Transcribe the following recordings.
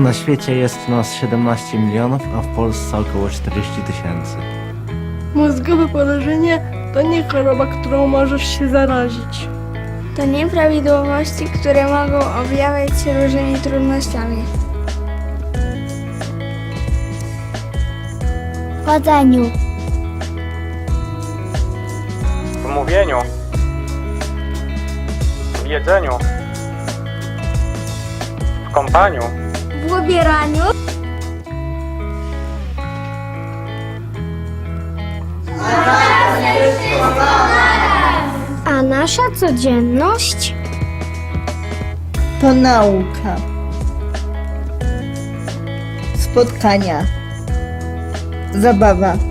Na świecie jest nas 17 milionów, a w Polsce około 40 tysięcy. Mózgowe porażenie to nie choroba, którą możesz się zarazić. To nieprawidłowości, które mogą objawiać się różnymi trudnościami. W chodzeniu, w mówieniu, w jedzeniu, w kąpaniu, W ubieraniu. a nasza codzienność To nauka. Spotkania. Zabawa.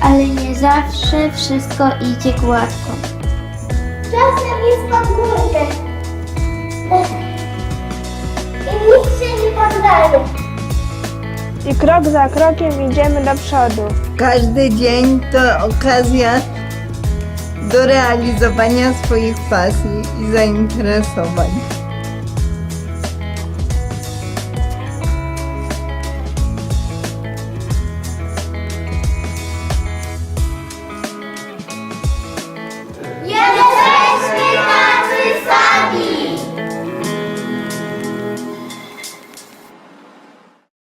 ale nie zawsze wszystko idzie gładko. Czasem jest pagórkę. I nikt się nie poddaje. I krok za krokiem idziemy do przodu. Każdy dzień to okazja do realizowania swoich pasji i zainteresowań.